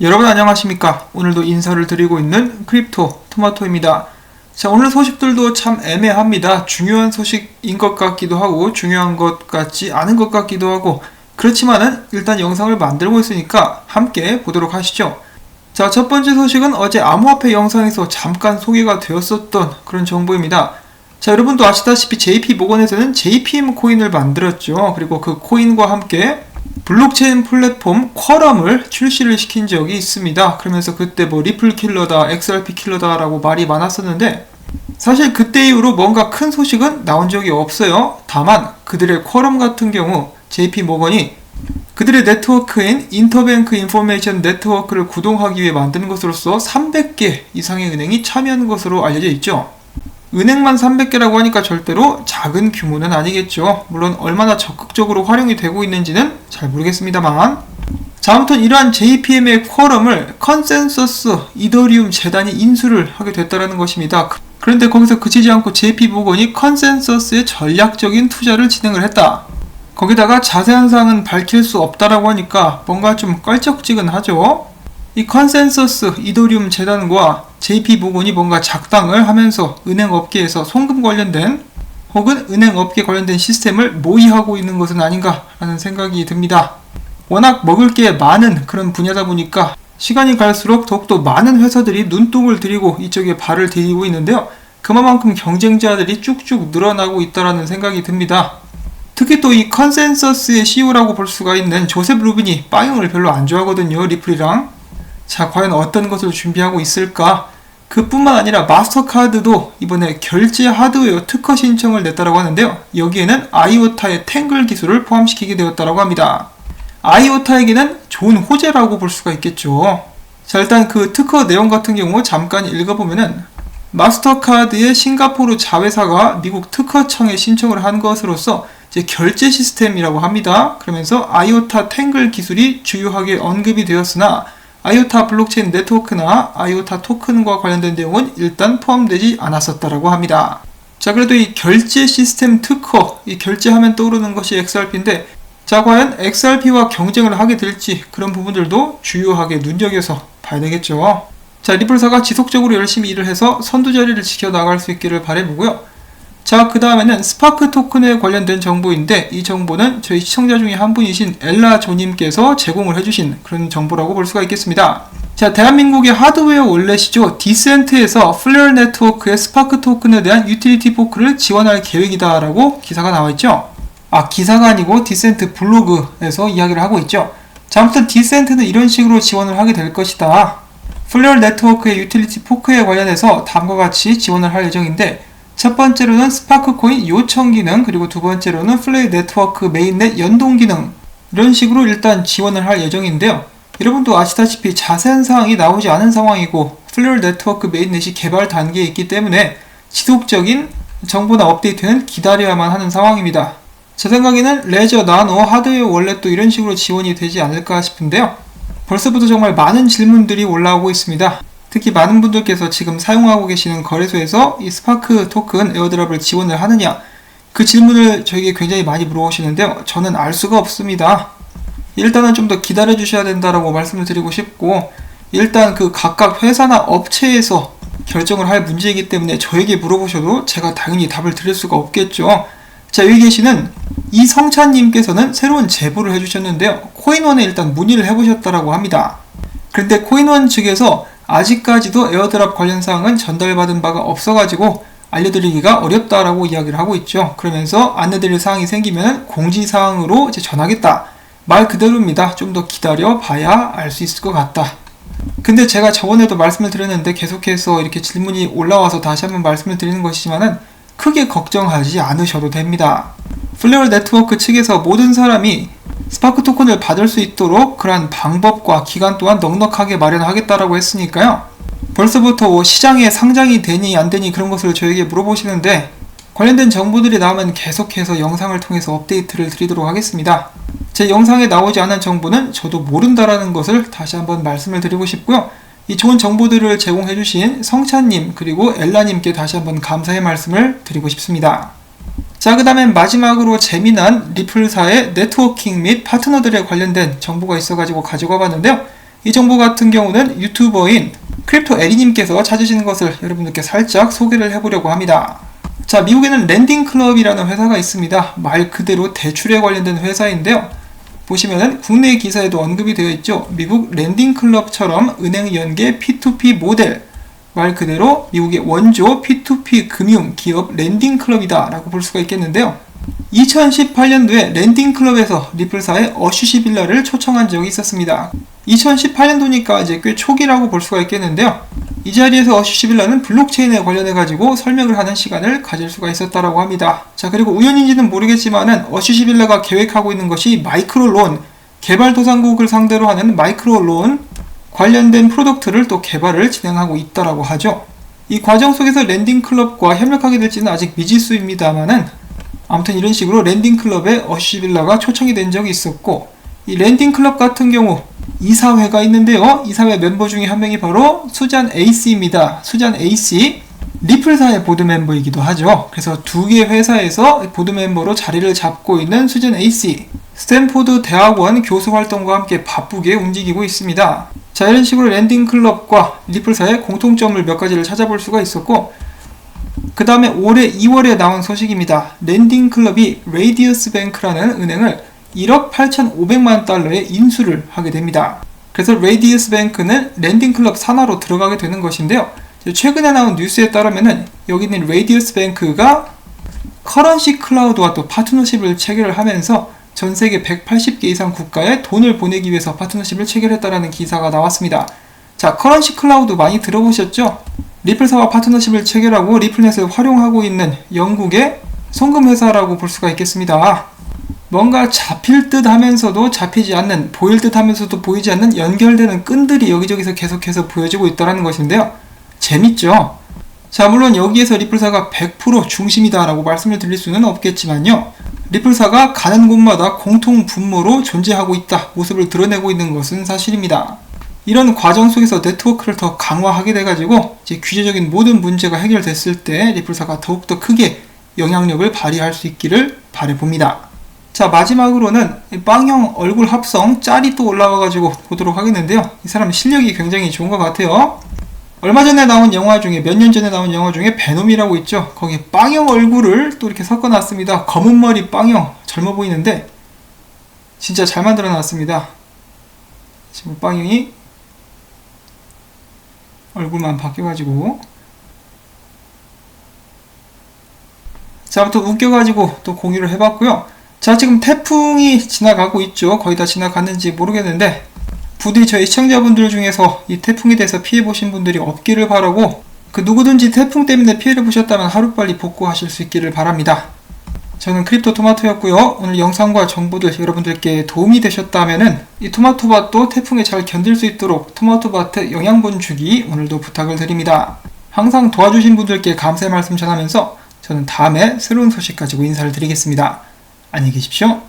여러분 안녕하십니까? 오늘도 인사를 드리고 있는 크립토 토마토입니다. 자, 오늘 소식들도 참 애매합니다. 중요한 소식인 것 같기도 하고 중요한 것 같지 않은 것 같기도 하고 그렇지만은 일단 영상을 만들고 있으니까 함께 보도록 하시죠. 자, 첫 번째 소식은 어제 암호화폐 영상에서 잠깐 소개가 되었었던 그런 정보입니다. 자, 여러분도 아시다시피 JP 모건에서는 JPM 코인을 만들었죠. 그리고 그 코인과 함께 블록체인 플랫폼 쿼럼을 출시를 시킨 적이 있습니다. 그러면서 그때 뭐 리플 킬러다, XRP 킬러다라고 말이 많았었는데 사실 그때 이후로 뭔가 큰 소식은 나온 적이 없어요. 다만 그들의 쿼럼 같은 경우 JP 모건이 그들의 네트워크인 인터뱅크 인포메이션 네트워크를 구동하기 위해 만든 것으로서 300개 이상의 은행이 참여한 것으로 알려져 있죠. 은행만 300개라고 하니까 절대로 작은 규모는 아니겠죠. 물론 얼마나 적극적으로 활용이 되고 있는지는 잘 모르겠습니다만. 자, 아무튼 이러한 JPM의 쿼럼을 컨센서스 이더리움 재단이 인수를 하게 됐다는 것입니다. 그런데 거기서 그치지 않고 JP 모건이 컨센서스의 전략적인 투자를 진행을 했다. 거기다가 자세한 사항은 밝힐 수 없다라고 하니까 뭔가 좀 껄쩍지근하죠. 이 컨센서스 이더리움 재단과 JP 모건이 뭔가 작당을 하면서 은행 업계에서 송금 관련된 혹은 은행 업계 관련된 시스템을 모의하고 있는 것은 아닌가라는 생각이 듭니다. 워낙 먹을 게 많은 그런 분야다 보니까 시간이 갈수록 더욱더 많은 회사들이 눈독을 들이고 이쪽에 발을 들이고 있는데요. 그만큼 경쟁자들이 쭉쭉 늘어나고 있다라는 생각이 듭니다. 특히 또 이 컨센서스의 CEO라고 볼 수가 있는 조셉 루빈이 빠잉을 별로 안 좋아하거든요. 리플이랑. 자, 과연 어떤 것을 준비하고 있을까? 그뿐만 아니라 마스터카드도 이번에 결제 하드웨어 특허 신청을 냈다고 하는데요. 여기에는 아이오타의 탱글 기술을 포함시키게 되었다고 합니다. 아이오타에게는 좋은 호재라고 볼 수가 있겠죠. 자, 일단 그 특허 내용 같은 경우 잠깐 읽어보면은 마스터카드의 싱가포르 자회사가 미국 특허청에 신청을 한 것으로서 이제 결제 시스템이라고 합니다. 그러면서 아이오타 탱글 기술이 주요하게 언급이 되었으나 아이오타 블록체인 네트워크나 아이오타 토큰과 관련된 내용은 일단 포함되지 않았었다라고 합니다. 자, 그래도 이 결제 시스템 특허, 이 결제하면 떠오르는 것이 XRP인데, 자, 과연 XRP와 경쟁을 하게 될지 그런 부분들도 주요하게 눈여겨서 봐야 되겠죠. 자, 리플사가 지속적으로 열심히 일을 해서 선두 자리를 지켜나갈 수 있기를 바라보고요. 자, 그 다음에는 스파크 토큰에 관련된 정보인데 이 정보는 저희 시청자 중에 한 분이신 엘라 조님께서 제공을 해주신 그런 정보라고 볼 수가 있겠습니다. 자, 대한민국의 하드웨어 원래시죠. 디센트에서 플레어 네트워크의 스파크 토큰에 대한 유틸리티 포크를 지원할 계획이다라고 기사가 나와 있죠. 아, 기사가 아니고 디센트 블로그에서 이야기를 하고 있죠. 자, 아무튼 디센트는 이런 식으로 지원을 하게 될 것이다. 플레어 네트워크의 유틸리티 포크에 관련해서 다음과 같이 지원을 할 예정인데 첫 번째로는 스파크 코인 요청 기능, 그리고 두 번째로는 플레이 네트워크 메인넷 연동 기능. 이런 식으로 일단 지원을 할 예정인데요. 여러분도 아시다시피 자세한 사항이 나오지 않은 상황이고, 플레이 네트워크 메인넷이 개발 단계에 있기 때문에 지속적인 정보나 업데이트는 기다려야만 하는 상황입니다. 제 생각에는 레저, 나노, 하드웨어 또 이런 식으로 지원이 되지 않을까 싶은데요. 벌써부터 정말 많은 질문들이 올라오고 있습니다. 특히 많은 분들께서 지금 사용하고 계시는 거래소에서 이 스파크 토큰 에어드랍을 지원을 하느냐 그 질문을 저에게 굉장히 많이 물어보시는데요. 저는 알 수가 없습니다. 일단은 좀 더 기다려 주셔야 된다라고 말씀을 드리고 싶고 일단 그 각각 회사나 업체에서 결정을 할 문제이기 때문에 저에게 물어보셔도 제가 당연히 답을 드릴 수가 없겠죠. 자, 여기 계시는 이성찬님께서는 새로운 제보를 해주셨는데요. 코인원에 일단 문의를 해보셨다라고 합니다. 그런데 코인원 측에서 아직까지도 에어드랍 관련 사항은 전달받은 바가 없어가지고 알려드리기가 어렵다라고 이야기를 하고 있죠. 그러면서 안내드릴 사항이 생기면 공지사항으로 이제 전하겠다. 말 그대로입니다. 좀 더 기다려 봐야 알 수 있을 것 같다. 근데 제가 저번에도 말씀을 드렸는데 계속해서 이렇게 질문이 올라와서 다시 한번 말씀을 드리는 것이지만은 크게 걱정하지 않으셔도 됩니다. 플레어 네트워크 측에서 모든 사람이 스파크 토큰을 받을 수 있도록 그러한 방법과 기간 또한 넉넉하게 마련하겠다라고 했으니까요. 벌써부터 뭐 시장에 상장이 되니 안 되니 그런 것을 저에게 물어보시는데 관련된 정보들이 나오면 계속해서 영상을 통해서 업데이트를 드리도록 하겠습니다. 제 영상에 나오지 않은 정보는 저도 모른다라는 것을 다시 한번 말씀을 드리고 싶고요. 이 좋은 정보들을 제공해주신 성찬님 그리고 엘라님께 다시 한번 감사의 말씀을 드리고 싶습니다. 자, 그 다음에 마지막으로 재미난 리플사의 네트워킹 및 파트너들에 관련된 정보가 있어가지고 가져가 봤는데요. 이 정보 같은 경우는 유튜버인 크립토 에리님께서 찾으시는 것을 여러분들께 살짝 소개를 해보려고 합니다. 자, 미국에는 랜딩 클럽이라는 회사가 있습니다. 말 그대로 대출에 관련된 회사인데요. 보시면은 국내 기사에도 언급이 되어 있죠. 미국 랜딩 클럽처럼 은행 연계 P2P 모델. 말 그대로 미국의 원조 P2P 금융 기업 랜딩 클럽이다라고 볼 수가 있겠는데요. 2018년도에 랜딩 클럽에서 리플사의 어슈시 빌라를 초청한 적이 있었습니다. 2018년도니까 이제 꽤 초기라고 볼 수가 있겠는데요. 이 자리에서 어슈시 빌라는 블록체인에 관련해 가지고 설명을 하는 시간을 가질 수가 있었다라고 합니다. 자, 그리고 우연인지는 모르겠지만은 어슈시 빌라가 계획하고 있는 것이 마이크로 론, 개발도상국을 상대로 하는 마이크로 론 관련된 프로덕트를 또 개발을 진행하고 있다라고 하죠. 이 과정 속에서 랜딩 클럽과 협력하게 될지는 아직 미지수입니다만은 아무튼 이런 식으로 랜딩 클럽에 어슈시 빌라가 초청이 된 적이 있었고 이 랜딩 클럽 같은 경우 이사회가 있는데요. 이사회 멤버 중에 한 명이 바로 수잔 에이스입니다. 수잔 에이스 리플사의 보드 멤버이기도 하죠. 그래서 두 개 회사에서 보드 멤버로 자리를 잡고 있는 수잔 에이스 스탠포드 대학원 교수 활동과 함께 바쁘게 움직이고 있습니다. 자 이런 식으로 랜딩 클럽과 리플사의 공통점을 몇 가지를 찾아볼 수가 있었고 그 다음에 올해 2월에 나온 소식입니다. 랜딩 클럽이 레이디어스 뱅크라는 은행을 1억 8,500만 달러에 인수를 하게 됩니다. 그래서 레이디어스 뱅크는 랜딩 클럽 산하로 들어가게 되는 것인데요. 최근에 나온 뉴스에 따르면은 여기 있는 레이디어스 뱅크가 커런시 클라우드와 또 파트너십을 체결을 하면서 전 세계 180개 이상 국가에 돈을 보내기 위해서 파트너십을 체결했다라는 기사가 나왔습니다. 자, 커런시 클라우드 많이 들어보셨죠? 리플사와 파트너십을 체결하고 리플넷을 활용하고 있는 영국의 송금 회사라고 볼 수가 있겠습니다. 뭔가 잡힐 듯 하면서도 잡히지 않는, 보일 듯 하면서도 보이지 않는 연결되는 끈들이 여기저기서 계속해서 보여지고 있다는 것인데요. 재밌죠? 자, 물론 여기에서 리플사가 100% 중심이다라고 말씀을 드릴 수는 없겠지만요. 리플사가 가는 곳마다 공통 분모로 존재하고 있다 모습을 드러내고 있는 것은 사실입니다. 이런 과정 속에서 네트워크를 더 강화하게 돼가지고 이제 규제적인 모든 문제가 해결됐을 때 리플사가 더욱더 크게 영향력을 발휘할 수 있기를 바라봅니다. 자 마지막으로는 빵형 얼굴 합성 짤이 또 올라와가지고 보도록 하겠는데요. 이 사람 실력이 굉장히 좋은 것 같아요. 얼마 전에 나온 영화 중에 몇 년 전에 나온 영화 중에 베놈이라고 있죠. 거기에 빵형 얼굴을 또 이렇게 섞어 놨습니다. 검은 머리 빵형 젊어 보이는데 진짜 잘 만들어 놨습니다. 지금 빵형이 얼굴만 바뀌어 가지고 자, 아무튼 웃겨 가지고 또 공유를 해 봤고요. 자, 지금 태풍이 지나가고 있죠. 거의 다 지나갔는지 모르겠는데 부디 저희 시청자분들 중에서 이 태풍에 대해서 피해보신 분들이 없기를 바라고 그 누구든지 태풍 때문에 피해를 보셨다면 하루빨리 복구하실 수 있기를 바랍니다. 저는 크립토 토마토였고요. 오늘 영상과 정보들 여러분들께 도움이 되셨다면은 이 토마토밭도 태풍에 잘 견딜 수 있도록 토마토밭에 영양분 주기 오늘도 부탁을 드립니다. 항상 도와주신 분들께 감사의 말씀 전하면서 저는 다음에 새로운 소식 가지고 인사를 드리겠습니다. 안녕히 계십시오.